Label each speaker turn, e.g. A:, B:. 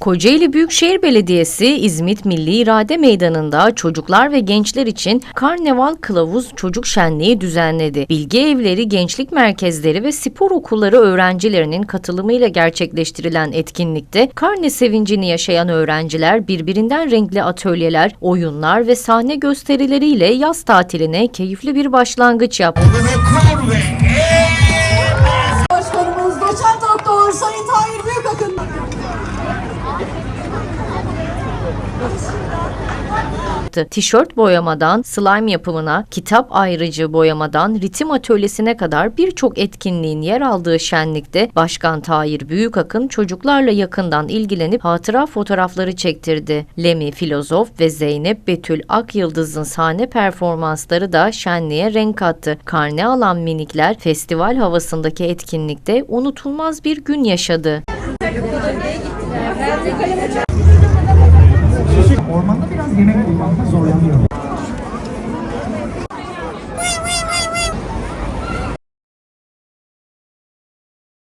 A: Kocaeli Büyükşehir Belediyesi İzmit Milli İrade Meydanı'nda çocuklar ve gençler için Karneval Kılavuz Çocuk Şenliği düzenledi. Bilgi evleri, gençlik merkezleri ve spor okulları öğrencilerinin katılımıyla gerçekleştirilen etkinlikte karne sevincini yaşayan öğrenciler birbirinden renkli atölyeler, oyunlar ve sahne gösterileriyle yaz tatiline keyifli bir başlangıç yaptı. Tişört boyamadan slime yapımına, kitap ayrıcı boyamadan ritim atölyesine kadar birçok etkinliğin yer aldığı şenlikte Başkan Tahir Büyükakın çocuklarla yakından ilgilenip hatıra fotoğrafları çektirdi. Lemi Filozof ve Zeynep Betül Akyıldız'ın sahne performansları da şenliğe renk kattı. Karne alan minikler festival havasındaki etkinlikte unutulmaz bir gün yaşadı.